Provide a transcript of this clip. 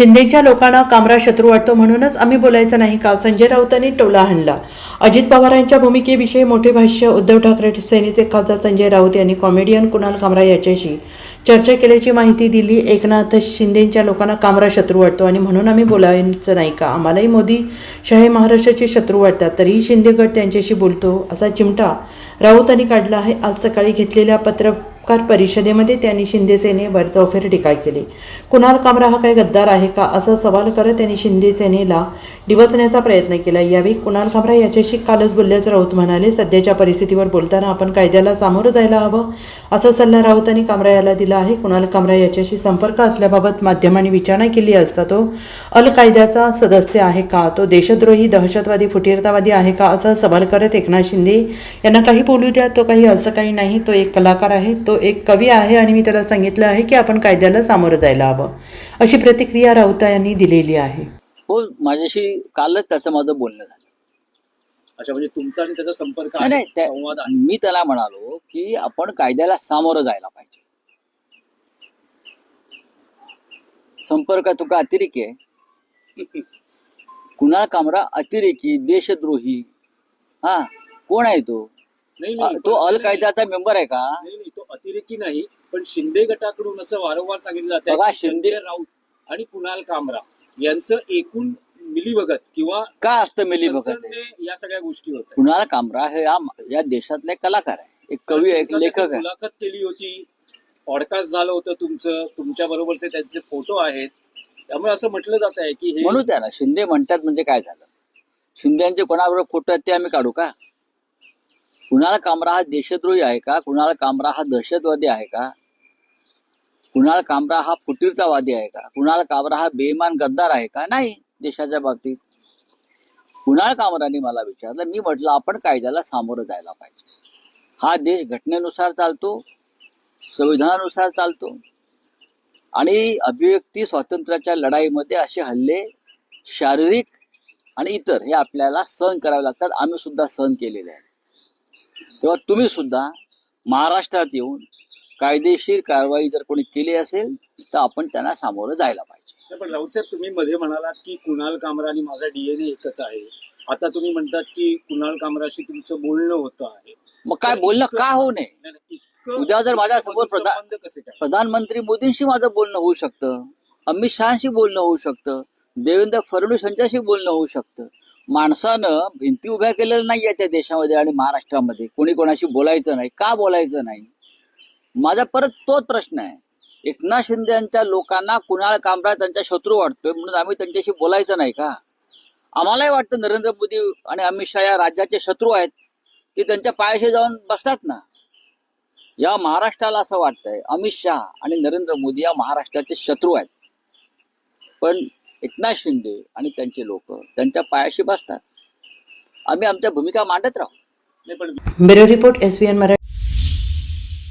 शिंदेच्या लोकांना कामरा शत्रू वाटतो म्हणूनच आम्ही बोलायचं नाही. का संजय राऊतांनी टोला हाणला. अजित पवारांच्या भूमिकेविषयी मोठे भाष्य उद्धव ठाकरे सेनेचे खासदार संजय राऊत यांनी कॉमेडियन कुणाल कामरा याच्याशी चर्चा केल्याची माहिती दिली. एकनाथ शिंदेच्या लोकांना कामरा शत्रू वाटतो आणि म्हणून आम्ही बोलायचं नाही का? आम्हालाही मोदी शाही महाराष्ट्राचे शत्रू वाटतात. तरीही शिंदे गट त्यांच्याशी बोलतो असा चिमटा राऊतांनी काढला आहे. आज सकाळी घेतलेल्या पत्र पत्रकार परिषदेमध्ये त्यांनी शिंदे सेनेवर चौफेर टीका केली. कुणाल कामरा हा काही गद्दार आहे का? असा सवाल करत त्यांनी शिंदे सेनेला डिवचण्याचा प्रयत्न केला. यावेळी कुणाल कामरा याच्याशी कालच बोलल्याचं राऊत म्हणाले सध्याच्या परिस्थितीवर बोलताना आपण कायद्याला सामोरं जायला हवं असा सल्ला राऊतांनी कामरा याला दिला आहे. कुणाल कामरा याच्याशी संपर्क असल्याबाबत माध्यमांनी विचारणा केली असता तो अल कायद्याचा सदस्य आहे का? तो देशद्रोही दहशतवादी फुटीरतावादी आहे का? असा सवाल करत एकनाथ शिंदे यांना काही बोलू द्या तो काही असं काही नाही तो एक कलाकार आहे तो एक कवी आहे आणि मी त्याला सांगितलं आहे की आपण कायद्याला सामोरं जायला हवं. अशी प्रतिक्रिया राऊता यांनी दिलेली आहे. हो माझ्याशी कालच त्याचं माझं बोलणं झालं. अच्छा म्हणजे तुमचा आणि त्याचा संपर्क नाही संवाद मी त्याला म्हणालो की आपण कायद्याला सामोरं जायला पाहिजे. संपर्क तुका अतिरेकी आहे. कुणाल कामरा अतिरेकी देशद्रोही. हा कोण आहे तो? नाही तो पण अल नाही, कायद्याचा मेंबर आहे का? नाही नाही तो अतिरेकी नाही पण शिंदे गटाकडून असं वारंवार सांगितलं जातं बघा, की शिंदे- राऊत आणि कुणाल कामरा यांचं एकूण मिलीभगत किंवा का असतं मिली बघत या सगळ्या गोष्टी होत्या. कुणाल कामरा हे या या देशातले कलाकार आहे. एक कवी आहे एक तुमचं लेखक त्याची आहे. मुलाखत केली होती. पॉडकास्ट झालं होतं तुमचं. तुमच्या बरोबरचे त्यांचे फोटो आहेत. त्यामुळे असं म्हटलं जात आहे की हे म्हणू त्या ना शिंदे म्हणतात म्हणजे काय झालं? शिंदेचे कोणाबरोबर फोटो आहेत ते आम्ही काढू का? कुणाल कामरा हा देशद्रोही आहे का? कुणाल कामरा हा दहशतवादी आहे का? कुणाल कामरा हा फुटीरतावादी आहे का? कुणाल कामरा हा बेईमान गद्दार आहे का? नाही देशाच्या बाबतीत. कुणाल कामराने मला विचारलं? मी म्हटलं आपण कायद्याला सामोरं जायला पाहिजे. हा देश घटनेनुसार चालतो संविधानानुसार चालतो आणि अभिव्यक्ती स्वातंत्र्याच्या लढाईमध्ये असे हल्ले शारीरिक आणि इतर हे आपल्याला सहन करावे लागतात. आम्ही सुद्धा सहन केलेले आहे तेव्हा तुम्ही सुद्धा महाराष्ट्रात येऊन कायदेशीर कारवाई जर कोणी केली असेल तर आपण त्यांना सामोरं जायला पाहिजे. पण राऊतसाहेब तुम्ही मध्ये म्हणालात की कुणाल कामरा आणि माझा डीएनए एकच आहे. आता तुम्ही म्हणतात की कुणाल कामराशी तुमचं बोलणं होतं आहे. मग काय बोलणं का होऊ नये? उद्या जर माझ्यासमोर इतकं प्रधा- संबंध कसे काय? प्रधानमंत्री मोदींशी माझं बोलणं होऊ शकतं अमित शहाशी बोलणं होऊ शकतं देवेंद्र फडणवीस यांच्याशी बोलणं होऊ शकतं. माणसानं भिंती उभ्या केलेल्या नाही आहे त्या देशामध्ये आणि महाराष्ट्रामध्ये. कोणी कोणाशी बोलायचं नाही. का बोलायचं नाही? माझा परत तोच प्रश्न आहे. एकनाथ शिंदे यांच्या लोकांना कुणाल कामरा त्यांचा शत्रू वाटतोय म्हणून आम्ही त्यांच्याशी बोलायचं नाही का? आम्हालाही वाटतं नरेंद्र मोदी आणि अमित शहा या राज्याचे शत्रू आहेत. ते त्यांच्या पायाशी जाऊन बसतात ना? या महाराष्ट्राला असं वाटतंय अमित शहा आणि नरेंद्र मोदी या महाराष्ट्राचे शत्रू आहेत. पण एकनाथ शिंदे आणि त्यांचे लोक त्यांच्या पायाशी बसतात. आम्ही आमच्या भूमिका मांडत राहू. Bureau report S B N Marathi.